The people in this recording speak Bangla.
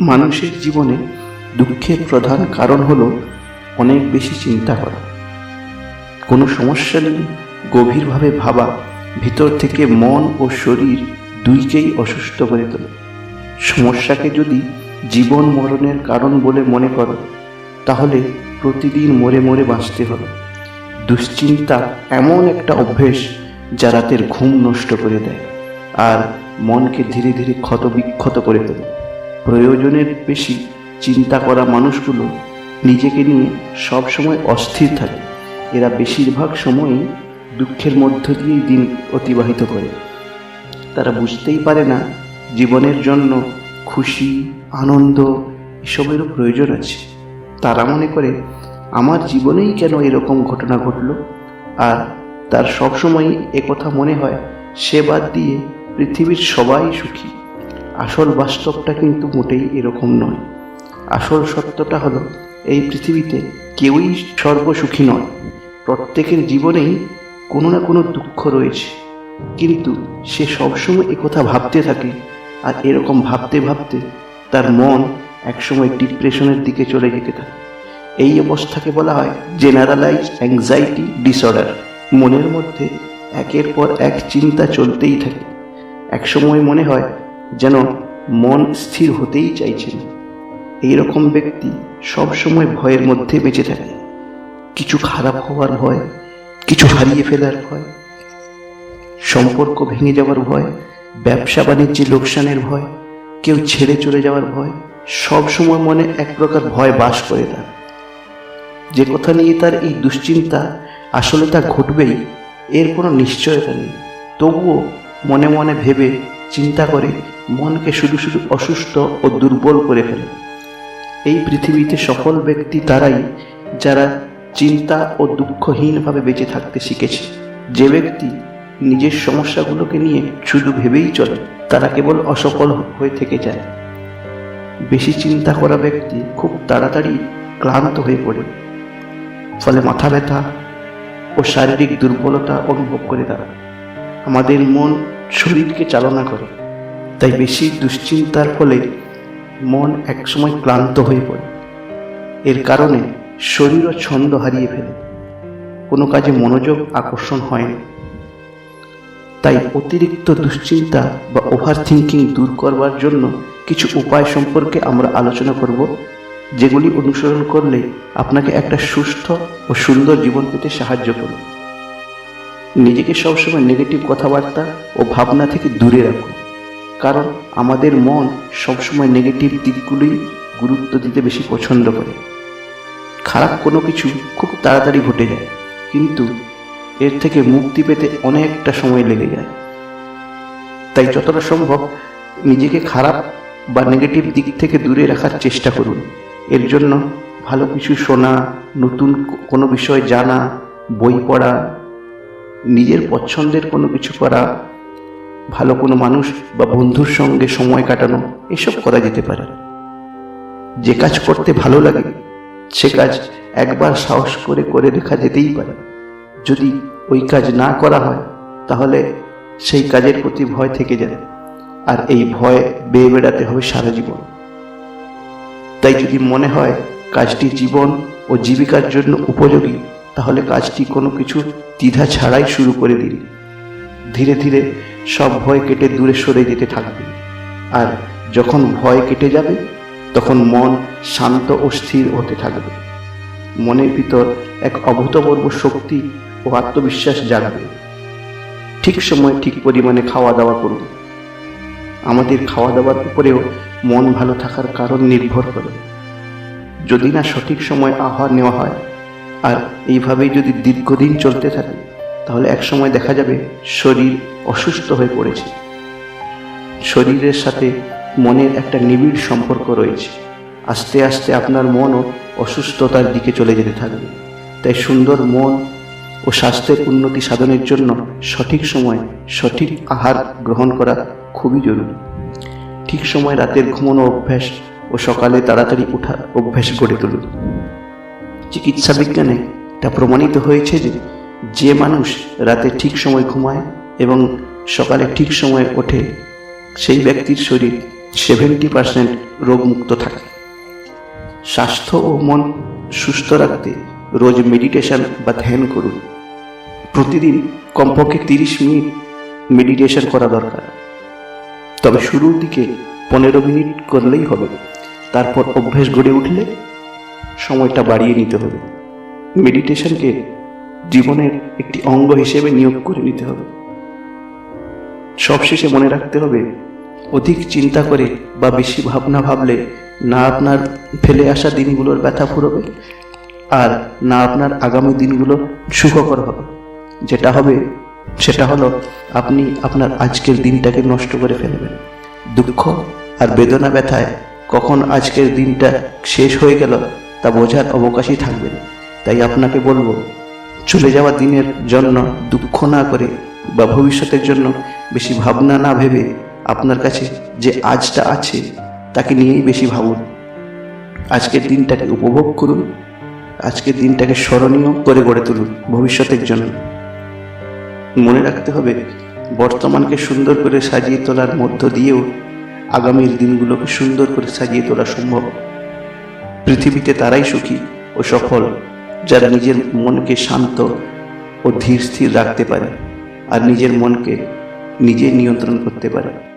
মানুষের জীবনে দুঃখের প্রধান কারণ হল অনেক বেশি চিন্তা করা। কোনো সমস্যা নিয়ে গভীরভাবে ভাবা, ভিতর থেকে মন ও শরীর দুইকেই অসুস্থ করে তোলে। সমস্যাকে যদি জীবন মরণের কারণ বলে মনে করো, তাহলে প্রতিদিন মরে মরে বাঁচতে হবে। দুশ্চিন্তা এমন একটা অভ্যেস যা রাতের ঘুম নষ্ট করে দেয়, আর মনকে ধীরে ধীরে ক্ষতবিক্ষত করে তোলে। প্রয়োজনের বেশি চিন্তা করা মানুষগুলো নিজেকে নিয়ে সবসময় অস্থির থাকে। এরা বেশিরভাগ সময়ই দুঃখের মধ্য দিয়েই দিন অতিবাহিত করে। তারা বুঝতেই পারে না জীবনের জন্য খুশি, আনন্দ এসবেরও প্রয়োজন আছে। তারা মনে করে, আমার জীবনেই কেন এরকম ঘটনা ঘটলো? আর তার সবসময় একথা মনে হয়, সে বাদ দিয়ে পৃথিবীর সবাই সুখী। আসল বাস্তবটা কিন্তু মোটেই এরকম নয়। আসল সত্যটা হলো, এই পৃথিবীতে কেউই সর্বসুখী নয়। প্রত্যেকের জীবনেই কোনো না কোনো দুঃখ রয়েছে। কিন্তু সে সবসময় একথা ভাবতে থাকে আর এরকম ভাবতে ভাবতে তার মন একসময় ডিপ্রেশনের দিকে চলে যেতে থাকে। এই অবস্থাকে বলা হয় জেনারালাইজ অ্যাংজাইটি ডিসঅর্ডার। মনের মধ্যে একের পর এক চিন্তা চলতেই থাকে। একসময় মনে হয় যেন মন স্থির হতেই চাইছে না এইরকম ব্যক্তি সবসময় ভয়ের মধ্যে বেঁচে থাকে কিছু খারাপ হওয়ার ভয়, কিছু হারিয়ে ফেলার ভয়, সম্পর্ক ভেঙে যাওয়ার ভয়, ব্যবসা বাণিজ্যে লোকসানের ভয়, কেউ ছেড়ে চলে যাওয়ার ভয় সব সময় মনে এক প্রকার ভয় বাস করে তার। যে কথা নিয়ে তার এই দুশ্চিন্তা আসলে তা ঘটবেই, এর কোনো নিশ্চয়তা নেই। তবুও মনে মনে ভেবে চিন্তা করে মনকে শুধু শুধু অসুস্থ ও দুর্বল করে ফেলে। এই পৃথিবীতে সফল ব্যক্তি তারাই যারা চিন্তা ও দুঃখহীনভাবে বেঁচে থাকতে শিখেছে। যে ব্যক্তি নিজের সমস্যাগুলোকে নিয়ে শুধু ভেবেই চলে, তারা কেবল অসফল হয়ে থেকে যায়। বেশি চিন্তা করা ব্যক্তি খুব তাড়াতাড়ি ক্লান্ত হয়ে পড়ে। ফলে মাথা ব্যথা ও শারীরিক দুর্বলতা অনুভব করে তারা। আমাদের মন শরীরকে চালনা করে। তাই বেশি দুশ্চিন্তার ফলে মন একসময় ক্লান্ত হয়ে পড়ে। এর কারণে শরীর ও ছন্দ হারিয়ে ফেলে। কোনো কাজে মনোযোগ আকর্ষণ হয় না। তাই অতিরিক্ত দুশ্চিন্তা বা ওভার থিঙ্কিং দূর করবার জন্য কিছু উপায় সম্পর্কে আমরা আলোচনা করব, যেগুলি অনুসরণ করলে আপনাকে একটা সুস্থ ও সুন্দর জীবন পেতে সাহায্য করবে। নিজেকে সবসময় নেগেটিভ কথাবার্তা ও ভাবনা থেকে দূরে রাখুন। কারণ আমাদের মন সবসময় নেগেটিভ দিকগুলোই গুরুত্ব দিতে বেশি পছন্দ করে। খারাপ কোনো কিছু খুব তাড়াতাড়ি ঘটে যায়, কিন্তু এর থেকে মুক্তি পেতে অনেকটা সময় লেগে যায়। তাই যতটা সম্ভব নিজেকে খারাপ বা নেগেটিভ দিক থেকে দূরে রাখার চেষ্টা করুন। এর জন্য ভালো কিছু শোনা, নতুন কোনো বিষয় জানা, বই পড়া নিজের পছন্দের কোনো কিছু করা, ভালো কোনো মানুষ বা বন্ধুর সঙ্গে সময় কাটানো, এসব করা যেতে পারে। যে কাজ করতে ভালো লাগে, সে কাজ একবার সাহস করে করে দেখা যেতেই পারে। যদি ওই কাজ না করা হয়, তাহলে সেই কাজের প্রতি ভয় থেকে যায় আর এই ভয় বেয়ে বেড়াতে হবে সারা জীবন। তাই যদি মনে হয় কাজটি জীবন ও জীবিকার জন্য উপযোগী তাহলে কাজটি কোনো কিছু দ্বিধা ছাড়াই শুরু করে দিন ধীরে ধীরে সব ভয় কেটে দূরে সরে যেতে থাকবে। আর যখন ভয় কেটে যাবে, তখন মন শান্ত ও স্থির হতে থাকবে। মনের ভিতর এক অভূতপূর্ব শক্তি ও আত্মবিশ্বাস জাগাবে। ঠিক সময় ঠিক পরিমাণে খাওয়া দাওয়া করুন আমাদের খাওয়া দাওয়ার উপরেও মন ভালো থাকার কারণ নির্ভর করে। যদি না সঠিক সময় আহার নেওয়া হয় আর এইভাবেই যদি দীর্ঘদিন চলতে থাকে, তাহলে এক সময় দেখা যাবে শরীর অসুস্থ হয়ে পড়েছে। শরীরের সাথে মনের একটা নিবিড় সম্পর্ক রয়েছে। আস্তে আস্তে আপনার মনও অসুস্থতার দিকে চলে যেতে থাকবে। তাই সুন্দর মন ও স্বাস্থ্যের উন্নতি সাধনের জন্য সঠিক সময় সঠিক আহার গ্রহণ করা খুবই জরুরি। ঠিক সময় রাতের ঘুমানো অভ্যাস ও সকালে তাড়াতাড়ি ওঠার অভ্যাস গড়ে তুলুন। চিকিৎসা বিজ্ঞানে এটা প্রমাণিত হয়েছে যে যে মানুষ রাতে ঠিক সময় ঘুমায় এবং সকালে ঠিক সময় ওঠে, সেই ব্যক্তির শরীর সেভেন্টি পার্সেন্ট রোগমুক্ত থাকে। স্বাস্থ্য ও মন সুস্থ রাখতে রোজ মেডিটেশন বা ধ্যান করুন। প্রতিদিন কমপক্ষে তিরিশ মিনিট মেডিটেশন করা দরকার। তবে শুরুর দিকে পনেরো মিনিট করলেই হবে। তারপর অভ্যেস গড়ে উঠলে সময়টা বাড়িয়ে নিতে হবে। মেডিটেশনকে জীবনের একটি অঙ্গ হিসেবে নিয়োগ করে নিতে হবে। সবশেষে মনে রাখতে হবে, অধিক চিন্তা করে বা বেশি ভাবনা ভাবলে না আপনার ফেলে আসা দিনগুলোর ব্যথা ফুরবে আর না আপনার আগামী দিনগুলো সুখকর হবে। যেটা হবে, সেটা হলো আপনি আপনার আজকের দিনটাকে নষ্ট করে ফেলবেন। দুঃখ আর বেদনা ব্যথায় কখন আজকের দিনটা শেষ হয়ে গেল তা বোঝার অবকাশই থাকবে। তাই আপনাকে বলব, চলে যাওয়া দিনের জন্য দুঃখ না করে বা ভবিষ্যতের জন্য বেশি ভাবনা না ভেবে আপনার কাছে যে আজটা আছে, তাকে নিয়েই বেশি ভাবুন। আজকের দিনটাকে উপভোগ করুন, আজকের দিনটাকে স্মরণীয় করে গড়ে তুলুন ভবিষ্যতের জন্য। মনে রাখতে হবে, বর্তমানকে সুন্দর করে সাজিয়ে তোলার মধ্য দিয়েও আগামীর দিনগুলোকে সুন্দর করে সাজিয়ে তোলা সম্ভব। পৃথিবীতে তারাই সুখী ও সফল, যারা নিজের মনকে শান্ত ও ধীর স্থির রাখতে পারে আর নিজের মনকে নিজে নিয়ন্ত্রণ করতে পারে।